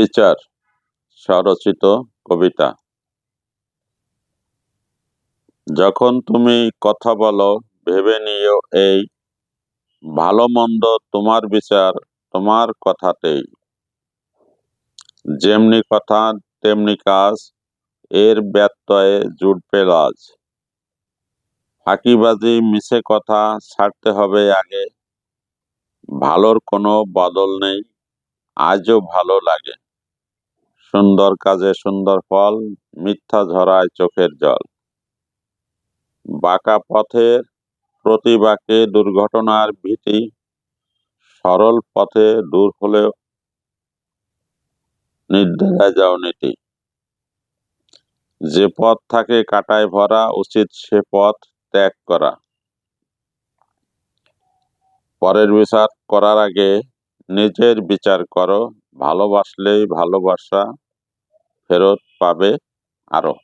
বিচার স্বরচিত কবিতা। যখন তুমি কথা বলো, ভেবে নিও এই, ভালো মন্দ তোমার বিচার, তোমার কথাতেই। যেমনি কথা, তেমনি কাজ, এর ব্যত্যয়ে জুটবে লাজ। ফাঁকিবাজি, মিছে কথা ছাড়তে হবে আগে। ভালোর কোনো বদল নেই, আজও ভালো লাগে। সুন্দর কাজে সুন্দর ফল, মিথ্যা ঝরায় চোখের জল। বাঁকা পথের প্রতি বাঁকে দুর্ঘটনার ভীতি, সরল পথে দূর হলেও নির্দ্বিধায় যাও নীতি যে পথ থাকে কাটায় ভরা, উচিত সে পথ ত্যাগ করা। পরের বিচার করার আগে নিজের বিচার করো ভালোবাসলেই ভালোবাসা ফেরত পাবে আরও।